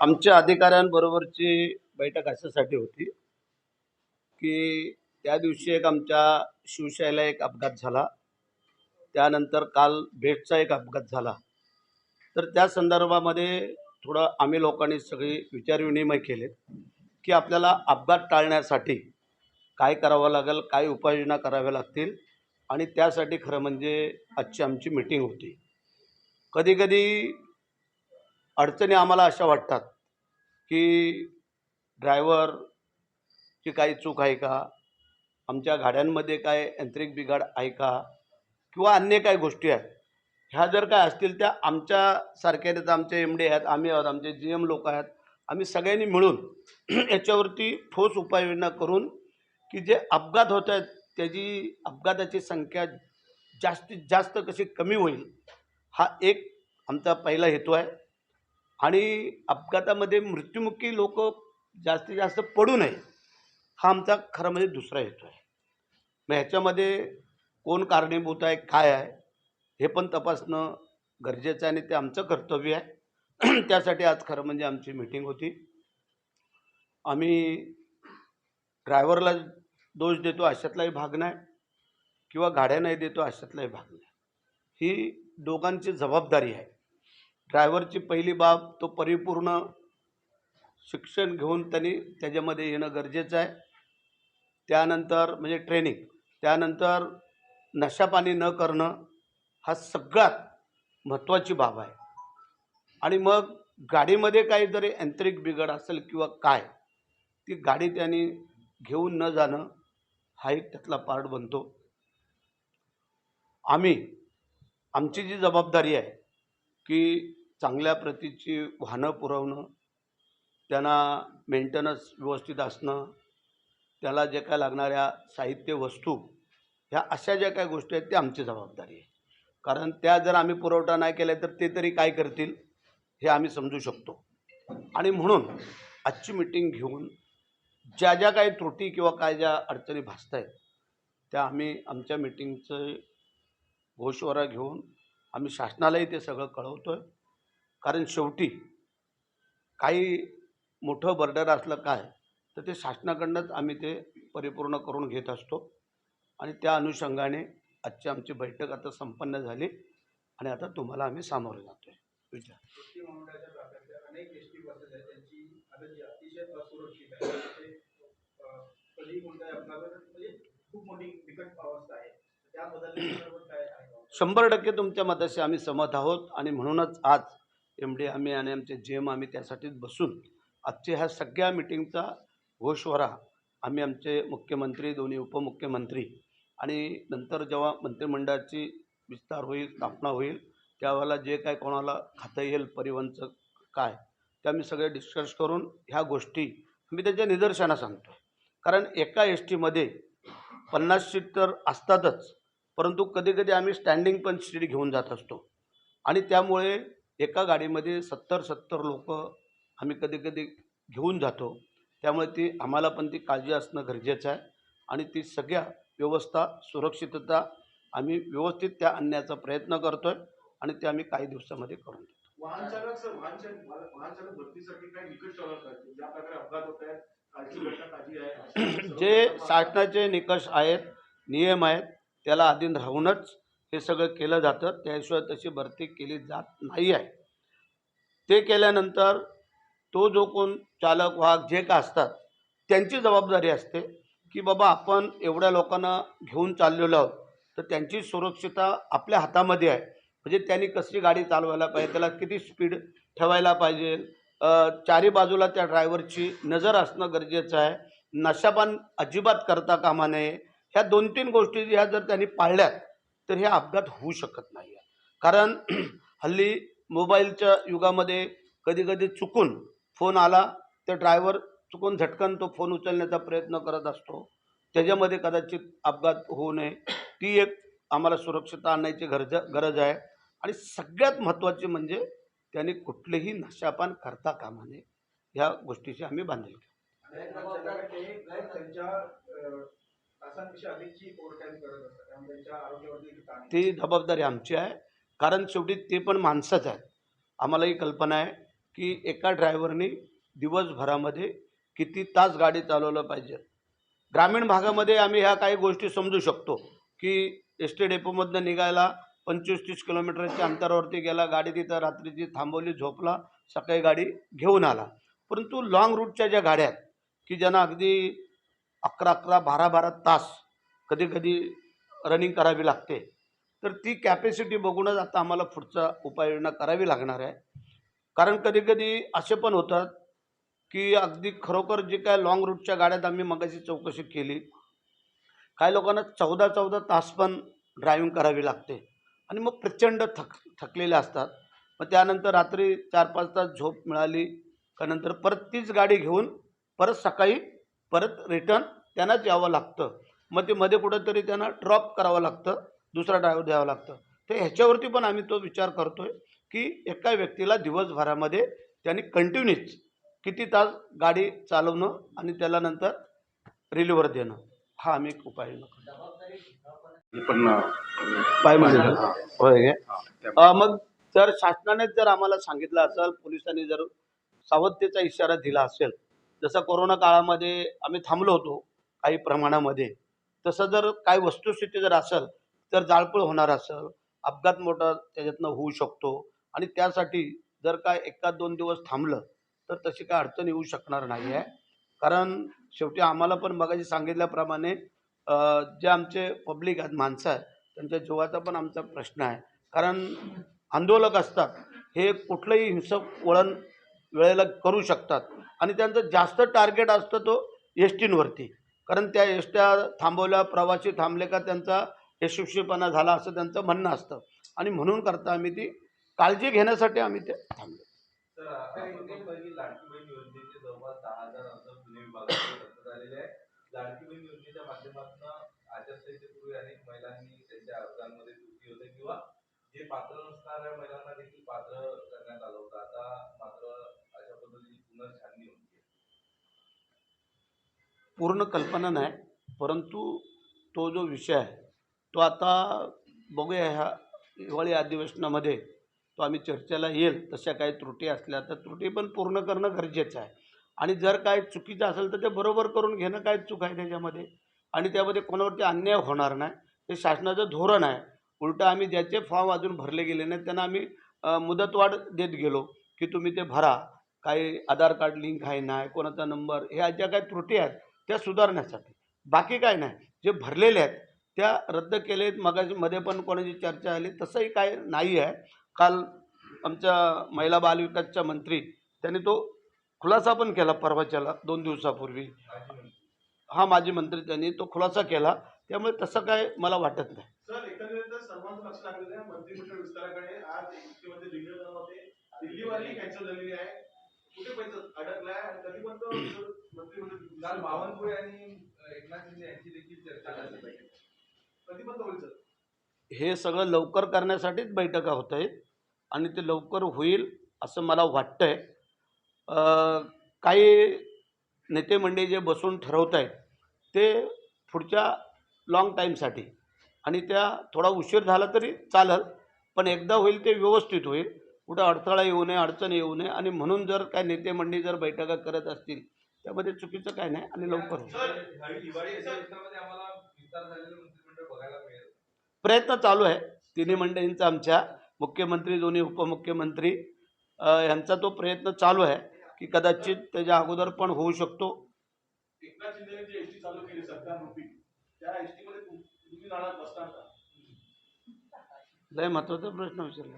आमच्या अधिकाऱ्यांबरोबरची बैठक अशासाठी होती की त्या दिवशी एक आमच्या शिवशाहीला एक अपघात झाला. त्यानंतर काल भेटचा एक अपघात झाला. तर त्या संदर्भामध्ये थोडं आम्ही लोकांनी सगळी विचारविनिमय केले की आपल्याला अपघात टाळण्यासाठी काय करावं लागेल काय उपाययोजना कराव्या लागतील आणि त्यासाठी खरं म्हणजे आजची आमची मीटिंग होती. कधीकधी अडचणी आम्हाला अशा वाटतात की ड्रायव्हरची काही चूक आहे का? आमच्या गाड्यांमध्ये काय यांत्रिक बिघाड आहे का? किंवा अन्य काही गोष्टी आहेत? ह्या जर काय असतील त्या आमच्यासारख्या तर आमचे एम डी आहेत आम्ही आहोत आमचे जी एम लोक आहेत आम्ही सगळ्यांनी मिळून याच्यावरती ठोस उपाययोजना करून की जे अपघात होत आहेत त्याची अपघाताची संख्या जास्तीत जास्त कशी कमी होईल हा एक आमचा पहिला हेतू आहे. आणि अपघातामध्ये मृत्युमुखी लोक जास्तीत जास्त पडू नये हा आमचा खरं म्हणजे दुसरा हेतू आहे. मग ह्याच्यामध्ये कोण कारणीभूत आहे काय आहे हे पण तपासणं गरजेचं आहे आणि ते आमचं कर्तव्य आहे. त्यासाठी आज खरं म्हणजे आमची मीटिंग होती. आम्ही ड्रायव्हरला दोष देतो अशातलाही भाग नाही किंवा गाड्या नाही देतो अशातलाही भाग नाही. ही दोघांची जबाबदारी आहे. ड्रायव्हरची पहिली बाब तो परिपूर्ण शिक्षण घेऊन त्यांनी त्याच्यामध्ये येणं गरजेचं आहे. त्यानंतर म्हणजे ट्रेनिंग त्यानंतर नशापाणी न करणं हा सगळ्यात महत्त्वाची बाब आहे. आणि मग गाडीमध्ये काही जरी यांत्रिक बिघड असेल किंवा काय ती गाडी त्यांनी घेऊन न जाणं हा एक त्यातला पार्ट बनतो. आम्ही आमची जी जबाबदारी आहे की चांगल्या प्रतीची वाहनं पुरवणं त्यांना मेंटेनन्स व्यवस्थित असणं त्याला जे काय लागणाऱ्या साहित्य वस्तू ह्या अशा ज्या काही गोष्टी आहेत त्या आमची जबाबदारी आहे. कारण त्या जर आम्ही पुरवठा नाही केला तर ते तरी काय करतील हे आम्ही समजू शकतो. आणि म्हणून आजची मिटिंग घेऊन ज्या ज्या काही त्रुटी किंवा काय ज्या अडचणी भासत आहेत त्या आम्ही आमच्या मिटिंगचं घोषवारा घेऊन आम्ही शासनालाही ते सगळं कळवतो आहे कारण शेवटी काही मोठं बर्डर असलं काय तर ते शासनाकडनंच आम्ही ते परिपूर्ण करून घेत असतो. आणि त्या अनुषंगाने आजची आमची बैठक आता संपन्न झाली आणि आता तुम्हाला आम्ही सामोरे जातो आहे विचार म्हणजे अवस्था आहे. आहे शंभर टक्के तुमच्या मताशी आम्ही सहमत आहोत आणि म्हणूनच आज एम डी आम्ही आणि आमचे जे एम आम्ही त्यासाठीच बसून आजच्या ह्या सगळ्या मिटिंगचा घोषवारा आम्ही आमचे मुख्यमंत्री दोन्ही उपमुख्यमंत्री आणि नंतर जेव्हा मंत्रिमंडळाची विस्तार होईल स्थापना होईल त्यावेळेला जे काय कोणाला खाता येईल परिवहनचं काय ते आम्ही सगळे डिस्कस करून ह्या गोष्टी मी त्यांच्या निदर्शना सांगतो कारण एका एस टीमध्ये पन्नास सीट तर असतातच परंतु कधीकधी आम्ही स्टँडिंग पण सीट घेऊन जात असतो. आणि त्यामुळे एका गाडीमध्ये सत्तर सत्तर लोक आम्ही कधीकधी घेऊन जातो. त्यामुळे ती आम्हाला पण ती काळजी असणं गरजेचं आहे. आणि ती सगळ्या व्यवस्था सुरक्षितता आम्ही व्यवस्थित त्या आणण्याचा प्रयत्न करतो आहे आणि ते आम्ही काही दिवसामध्ये करून देतो. आहे. जे शासनाचे निकष आहेत नियम आहेत त्याला अधीन राहूनच हे सगळं केलं जातं. त्याशिवाय तशी भरती केली जात नाही आहे. ते केल्यानंतर तो जो कोण चालक वाहक जे का असतात त्यांची जबाबदारी असते की बाबा आपण एवढ्या लोकांना घेऊन चाललेलो आहोत तर त्यांची सुरक्षितता आपल्या हातामध्ये आहे. म्हणजे त्यांनी कशी गाडी चालवायला पाहिजे त्याला किती स्पीड ठेवायला पाहिजे चारी बाजूला त्या ड्रायव्हरची नजर असणं गरजेचं आहे. नशापान अजिबात करता कामा नये. ह्या दोन तीन गोष्टी ह्या जर त्यांनी पाळल्यात तर हे अपघात होऊ शकत नाही आहे. कारण हल्ली मोबाईलच्या युगामध्ये कधी कधी चुकून फोन आला तर ड्रायव्हर चुकून झटकन तो फोन उचलण्याचा प्रयत्न करत असतो. त्याच्यामध्ये कदाचित अपघात होऊ नये. ती एक आम्हाला सुरक्षितता आणण्याची गरज गरज आहे. आणि सगळ्यात महत्त्वाचे म्हणजे त्यांनी कुठलेही नशापान करता कामा नये. ह्या गोष्टीशी आम्ही बांधील. ती जबाबदारी आमची आहे कारण शेवटी ते पण माणसंच आहेत. आम्हालाही कल्पना आहे की एका ड्रायव्हरनी दिवसभरामध्ये किती तास गाडी चालवलं पाहिजे. ग्रामीण भागामध्ये आम्ही ह्या काही गोष्टी समजू शकतो की एस टी डेपोमधनं निघायला पंचवीस तीस किलोमीटरच्या अंतरावरती गेला गाडी तिथं रात्रीची थांबवली झोपला सकाळी गाडी घेऊन आला. परंतु लाँग रूटच्या ज्या गाड्या आहेत की ज्यांना अगदी अकरा अकरा बारा बारा तास कधी कधी रनिंग करावी लागते. तर ती कॅपॅसिटी बघूनच आता आम्हाला पुढचा उपाययोजना करावी लागणार आहे. कारण कधी कधी असे पण होतात की अगदी खरोखर जे काय लॉंग रूटच्या गाड्यात आम्ही मगाशी चौकशी केली. काही लोकांना चौदा चौदा तास पण ड्रायव्हिंग करावी लागते. आणि मग प्रचंड थक थकलेले असतात. मग त्यानंतर रात्री चार पाच तास झोप मिळाली का नंतर परत तीच गाडी घेऊन परत सकाळी परत रिटर्न त्यांनाच यावं लागतं. मग ते मध्ये कुठंतरी त्यांना ड्रॉप करावं लागतं दुसरा ड्रायव्हर द्यावं लागतं. तर ह्याच्यावरती पण आम्ही तो विचार करतो आहे की एका व्यक्तीला दिवसभरामध्ये त्यांनी कंटिन्यूच किती तास गाडी चालवणं आणि त्याला नंतर रिलीवर देणं. हा आम्ही एक उपाय पण पाय होय मग जर शासनाने जर आम्हाला सांगितलं असेल पोलिसांनी जर सावधतेचा इशारा दिला असेल जसं कोरोना काळामध्ये आम्ही थांबलो होतो काही प्रमाणामध्ये तसं जर काही वस्तुस्थिती जर असेल तर जाळपोळ होणार असेल अपघात मोठा त्याच्यातनं होऊ शकतो आणि त्यासाठी जर काय एकाद दोन दिवस थांबलं तर तशी काय अडचण येऊ शकणार नाही आहे. कारण शेवटी आम्हाला पण मगाशी सांगितल्याप्रमाणे जे आमचे पब्लिक आहेत माणसं आहेत त्यांच्या जीवाचा पण आमचा प्रश्न आहे. कारण आंदोलक असतात हे कुठलंही हिंसक वळण वेळेला करू शकतात. आणि त्यांचं जास्त टार्गेट असतं तो एस टींवरती. कारण त्या एस ट्या थांबवल्या प्रवासी थांबले का त्यांचा यशस्वीपणा झाला असं त्यांचं म्हणणं असतं. आणि म्हणून करता आम्ही ती काळजी घेण्यासाठी आम्ही ते थांबलो. जे पात्र नसणाऱ्या महिलांना देखील पात्र करण्यात आलं होतं. आता मात्र अशा पद्धतीची पुनर्छाननी होती पूर्ण कल्पना नाही परंतु तो जो विषय आहे तो आता बघूया ह्या हिवाळी अधिवेशनामध्ये तो आम्ही चर्चेला येईल तशा काही त्रुटी असल्या तर त्रुटी पण पूर्ण करणं गरजेचं आहे. आणि जर काय चुकीचं असेल तर ते बरोबर करून घेणं काय चूक आहे त्याच्यामध्ये. आणि त्यामध्ये कोणावरती अन्याय होणार नाही. हे शासनाचं धोरण आहे. उलटं आम्ही ज्याचे फॉर्म अजून भरले गेले नाहीत त्यांना आम्ही मुदतवाढ देत गेलो की तुम्ही ते भरा. काही आधार कार्ड लिंक आहे नाही कोणाचा नंबर ह्या ज्या काही त्रुटी आहेत त्या सुधारण्यासाठी. बाकी काय नाही. जे भरलेले आहेत त्या रद्द केले आहेत मगाशी मध्ये पण कोणाची चर्चा आली. तसंही काय नाही आहे. काल आमच्या महिला बालविकासच्या मंत्री त्यांनी तो खुलासा पण केला परवाच्याला दोन दिवसापूर्वी. हा माजी मंत्री त्यांनी तो खुलासा केला. त्यामुळे तसं काय मला वाटत नाही. सर्वांचं लक्ष लागलेलं आहे मंत्रिमंडळ विस्ताराकडे. आज दिल्लीवाली कॅन्सल झालेली आहे. कुठे पैसा अडकलाय आणि पण काल बावनकुळे आणि एकनाथ शिंदे यांची देखील चर्चा झाली. पाहिजे कधीपर्यंत होईल सर हे सगळं लवकर करण्यासाठीच बैठका होत आहेत आणि ते लवकर होईल असं मला वाटतं आहे काही नेते मंडळी जे बसून ठरवत आहेत ते पुढच्या लाँग टाईमसाठी आणि त्या थोडा उशीर झाला तरी चालेल पण एकदा होईल ते व्यवस्थित होईल. कुठं अडथळा येऊ नये अडचण येऊ नये आणि म्हणून जर काय नेते मंडळी जर बैठका करत असतील त्यामध्ये चुकीचं काय नाही आणि लवकर. प्रयत्न चालू आहे. तिन्ही मंडळींचा आमच्या मुख्यमंत्री दोन्ही उपमुख्यमंत्री यांचा तो प्रयत्न चालू आहे की कदाचित त्याच्या अगोदर पण होऊ शकतो. लय महत्त्वाचा प्रश्न विचारला.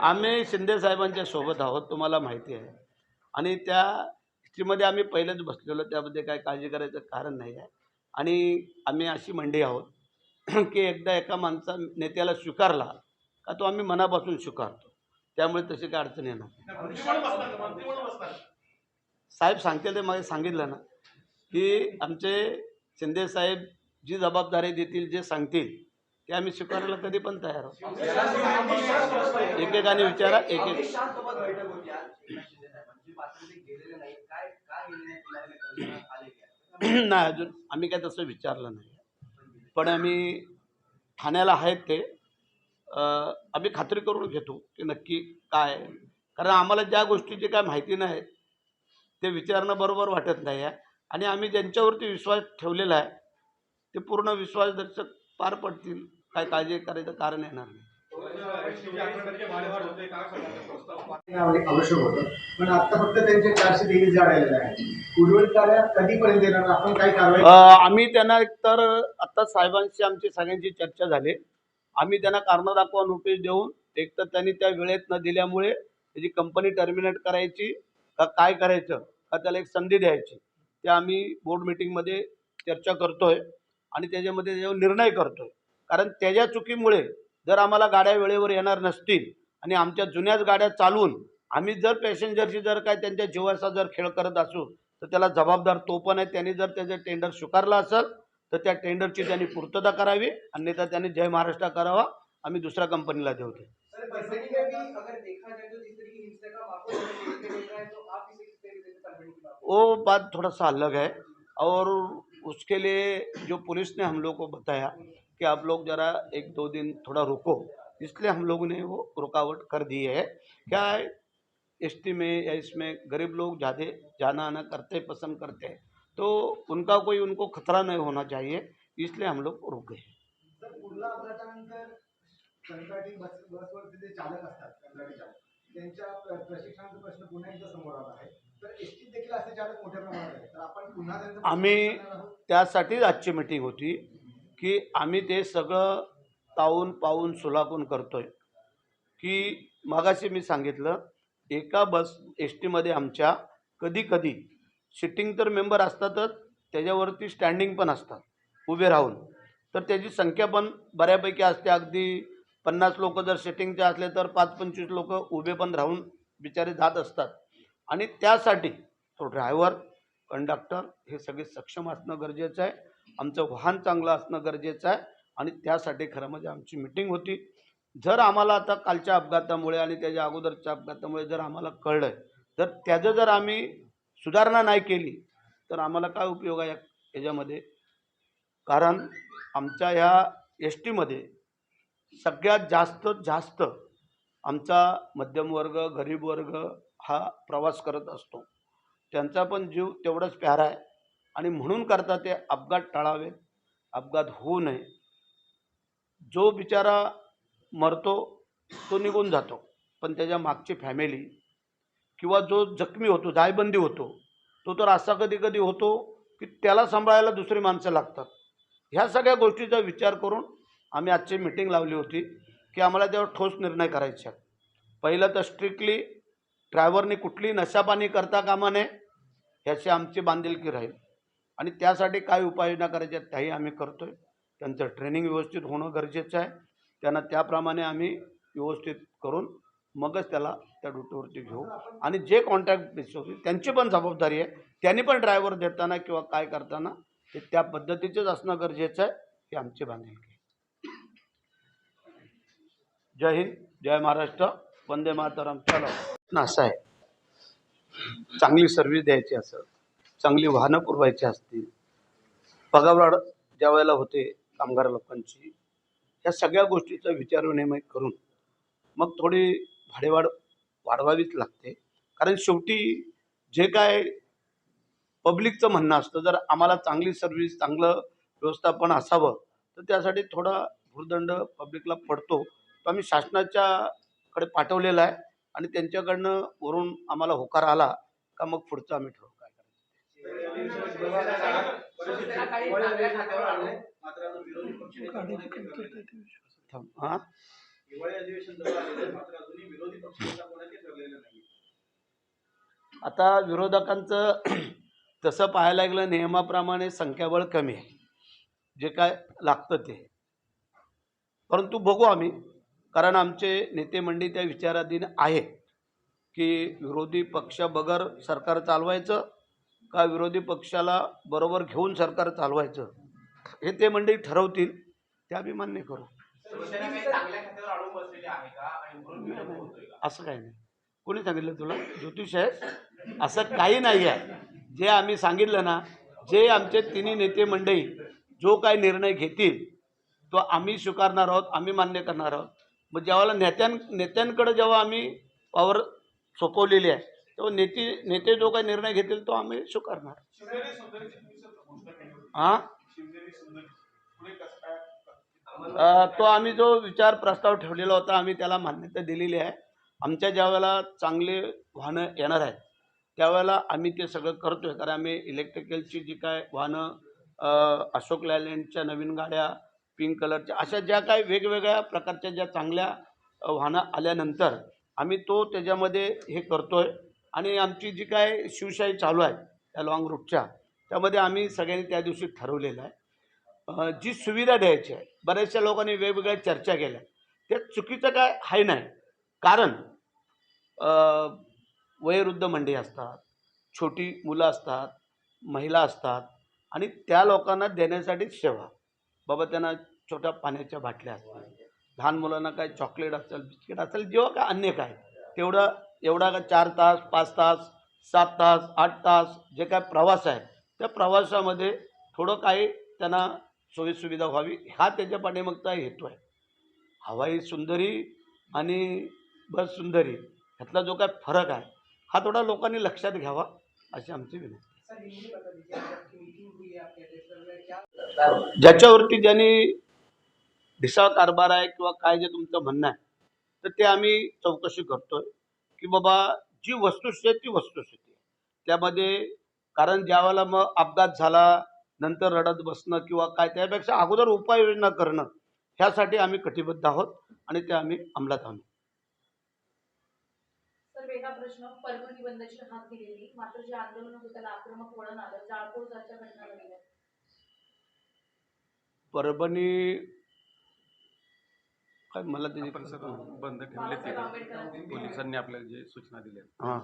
आम्ही शिंदे साहेबांच्या सोबत आहोत तुम्हाला माहिती आहे. आणि त्या हिस्ट्रीमध्ये आम्ही पहिलेच बसलेलो त्यामध्ये काय काळजी करायचं कारण नाही आहे. आणि आम्ही अशी मंडळी आहोत की एकदा एका माणसा नेत्याला स्वीकारला का तो आम्ही मनापासून स्वीकारतो. त्यामुळे तशी काय अडचण येणार साहेब सांगतील ते मला सांगितलं ना की आमचे शिंदे साहेब जी जबाबदारी देतील जे सांगतील ते आम्ही स्वीकारायला कधी पण तयार आहोत. एकेकाने विचारा एक एक नाही. अजून आम्ही काय तसं विचारलं नाही. पण आम्ही ठाण्याला आहेत ते. आम्ही खात्री करून घेतो की नक्की काय कारण आम्हाला ज्या गोष्टीची काय माहिती नाही ते विचारणं बरोबर वाटत नाही आहे. आणि आम्ही ज्यांच्यावरती विश्वास ठेवलेला आहे ते पूर्ण विश्वासदर्शक पार पडतील. काय काळजी करायचं कारण येणार नाही. आवश्यक होतं. पण आता फक्त त्यांचे चारशे तेवीस झाड आलेले आहे उर्वरित कार्य कधीपर्यंत येणार? आपण काय कारवाई आम्ही त्यांना एकतर आता साहेबांशी आमची सगळ्यांची चर्चा झाली. आम्ही त्यांना कारणं दाखवा नोटीस देऊन एक तर त्यांनी त्या वेळेत न दिल्यामुळे त्याची कंपनी टर्मिनेट करायची का काय करायचं का त्याला एक संधी द्यायची ते आम्ही बोर्ड मिटिंगमध्ये चर्चा करतोय आणि त्याच्यामध्ये त्याच्यावर निर्णय करतोय. कारण त्याच्या चुकीमुळे जर आम्हाला गाड्या वेळेवर येणार नसतील आणि आमच्या जुन्याच गाड्या चालवून आम्ही जर पॅसेंजरची जर काय त्यांच्या जीवाचा जर खेळ करत असू तर त्याला जबाबदार तो पण आहे. त्यांनी जर त्याचं टेंडर स्वीकारलं असेल तर त्या टेंडरची त्यांनी पूर्तता करावी अन्यथा त्यांनी जय महाराष्ट्र करावा. आम्ही दुसऱ्या कंपनीला देऊ ते. वो बात थोड़ा सा अलग है और उसके लिए जो पुलिस ने हम लोग को बताया कि आप लोग ज़रा एक दो दिन थोड़ा रुको। इसलिए हम लोगों ने वो रुकावट कर दी है। क्या है? एस में या इसमें गरीब लोग ज़्यादा जाना आना करते पसंद करते हैं तो उनका कोई उनको खतरा नहीं होना चाहिए। इसलिए हम लोग रुके तर कुर्ला अपघातानंतर कंत्राटी बस बसवरचे जे चालक असतात कंत्राटी चालक। त्यांच्या प्र- प्रशिक्षणाचा प्रश्न पुन्हा एकदा समोर आला आहे। तर एस देखील असे चालक मोठ्या प्रमाणात आहेत. तर आपण पुन्हा त्यांचं आम्ही प्रशिक्षण करणार आहोत. त्यासाठीच आजची मीटिंग होती. की आम्ही ते सगळं तावून पाहून सुलाखून करतोय. की मागाशी मी सांगितलं एका बस एस टीमध्ये आमच्या कधी कधी सिटिंग तर मेंबर असतातच त्याच्यावरती स्टँडिंग पण असतात उभे राहून. तर त्याची संख्या पण बऱ्यापैकी असते. अगदी पन्नास लोक जर सिटिंगचे असले तर पाच पंचवीस लोक उभे पण राहून बिचारे जात असतात. आणि त्यासाठी तो ड्रायव्हर कंडक्टर हे सगळे सक्षम असणं गरजेचं आहे. आमचं वाहन चांगलं असणं गरजेचं आहे आणि त्यासाठी खरं म्हणजे आमची मिटिंग होती. जर आम्हाला आता कालच्या अपघातामुळे आणि त्याच्या अगोदरच्या अपघातामुळे जर आम्हाला कळलं तर त्याचं जर आम्ही सुधारणा नाही केली तर आम्हाला काय उपयोग आहे याच्यामध्ये? कारण आमच्या ह्या एस टीमध्ये सगळ्यात जास्त जास्त आमचा मध्यमवर्ग गरीब वर्ग हा प्रवास करत असतो. त्यांचा पण जीव तेवढाच प्यारा आहे. आणि म्हणून करता ते अपघात टाळावेत अपघात होऊ नये. जो बिचारा मरतो तो निघून जातो. पण त्याच्या मागची फॅमिली किंवा जो जखमी होतो जायबंदी होतो तो तर असा कधी कधी होतो की त्याला सांभाळायला दुसरी माणसं लागतात. ह्या सगळ्या गोष्टीचा विचार करून आम्ही आजची मिटिंग लावली होती की आम्हाला त्यावर ठोस निर्णय करायचे आहेत पहिलं तर स्ट्रिक्टली ड्रायव्हरने कुठली नशापाणी करता कामा नये ह्याची आमची बांधिलकी राहील. आणि त्यासाठी काय उपाययोजना करायच्या त्याही आम्ही करतो आहे त्यांचं ट्रेनिंग व्यवस्थित होणं गरजेचं आहे. त्यांना त्याप्रमाणे आम्ही व्यवस्थित करून मगच त्याला त्या ड्युटीवरती घेऊ. आणि जे कॉन्ट्रॅक्ट बेसिस होती त्यांची पण जबाबदारी आहे. त्यांनी पण ड्रायव्हर देताना किंवा काय करताना ते त्या पद्धतीचंच असणं गरजेचं आहे हे आमची बांधिलकी आहे. जय हिंद जय महाराष्ट्र वंदे मातरम. चलो. असं आहे चांगली सर्व्हिस द्यायची असं चांगली वाहनं पुरवायची असतील. पगारवाढ ज्या वेळेला होते कामगार लोकांची या सगळ्या गोष्टीचा विचारविनिमय करून मग थोडी भाडेवाढ वाढवावीच लागते. कारण शेवटी जे काय पब्लिकचं म्हणणं असतं जर आम्हाला चांगली सर्व्हिस चांगलं व्यवस्थापन असावं तर त्यासाठी थोडा भूर्दंड पब्लिकला पडतो. तो आम्ही शासनाच्याकडे पाठवलेला आहे आणि त्यांच्याकडनं वरून आम्हाला होकार आला का मग पुढचं आम्ही ठरवू काय करायचं त्याला काही चांगल्या खात्यावर आणलंय. मात्र आता हां आता विरोधकांचं तसं पाहायला गेलं नियमाप्रमाणे संख्याबळ कमी आहे. जे काय लागतं ते. परंतु बघू आम्ही कारण आमचे नेते मंडळी त्या विचाराधीन आहे की विरोधी पक्ष बगर सरकार चालवायचं का विरोधी पक्षाला बरोबर घेऊन सरकार चालवायचं? हे ते मंडळी ठरवतील. ते आम्ही मान्य करू. असं काही नाही. कोणी सांगितलं तुला? ज्योतिष आहे? असं काही नाही आहे. जे आम्ही सांगितलं ना जे आमचे तिन्ही नेते मंडळी जो काय निर्णय घेतील तो आम्ही स्वीकारणार आहोत आम्ही मान्य करणार आहोत. मग जेव्हा नेत्यां नेत्यांकडे जेव्हा आम्ही पावर सोपवलेली आहे तेव्हा नेते नेते जो काही निर्णय घेतील तो आम्ही स्वीकारणार. हां तो आम्ही जो विचार प्रस्ताव ठेवलेला होता आम्ही त्याला मान्यता दिलेली आहे. आमच्या ज्यावेळेला चांगले वाहनं येणार आहेत त्यावेळेला आम्ही ते सगळं करतोय. कारण आम्ही इलेक्ट्रिकलची जी काय वाहनं अशोक लॅलँडच्या नवीन गाड्या पिंक कलरच्या अशा ज्या काय वेगवेगळ्या प्रकारच्या ज्या चांगल्या वाहनं आल्यानंतर आम्ही तो त्याच्यामध्ये हे करतोय. आणि आमची जी काय शिवशाही चालू आहे त्या लॉंग रूटच्या त्यामध्ये आम्ही सगळ्यांनी त्या दिवशी ठरवलेलं आहे. जी सुविधा द्यायची आहे बऱ्याचशा लोकांनी वेगवेगळ्या चर्चा केल्या. त्या चुकीचं काय आहे नाही. कारण वयोवृद्ध मंडळी असतात छोटी मुलं असतात महिला असतात आणि त्या लोकांना देण्यासाठी सेवा. बाबा त्यांना छोट्या पाण्याच्या बाटल्या असतात लहान मुलांना काय चॉकलेट असेल बिस्किट असेल जेव्हा काय अन्य काय तेवढं एवढा का चार तास पाच तास सात तास आठ तास जे काय प्रवास आहे त्या प्रवासामध्ये थोडं काही त्यांना सोयीसुविधा व्हावी हा त्याच्या पाठीमागचा हेतू आहे. हवाई सुंदरी आणि बस सुंदरी ह्यातला जो काय फरक आहे हा थोडा लोकांनी लक्षात घ्यावा अशी आमची विनंती. ज्याच्यावरती ज्यांनी ढिसाळ कारभार आहे किंवा काय जे तुमचं म्हणणं आहे तर ते आम्ही चौकशी करतोय. की बाबा जी वस्तुस्थिती आहे ती वस्तुस्थिती आहे. त्यामध्ये कारण ज्यावेळेला मग अपघात झाला नंतर रडत बसणं किंवा काय त्यापेक्षा अगोदर उपाययोजना करणं ह्यासाठी आम्ही कटिबद्ध आहोत आणि ते आम्ही अंमलात आणू. तर वेगळा प्रश्न. परभणी बंदची हाक दिलेली. मात्र जे आंदोलन होतं त्याला आक्रमक वळण आलं. जाळपोळ चर्चा घटना घडल्या परभणी काय मला सर बंद ठेवले पोलिसांनी आपल्याला जे सूचना दिल्या हां.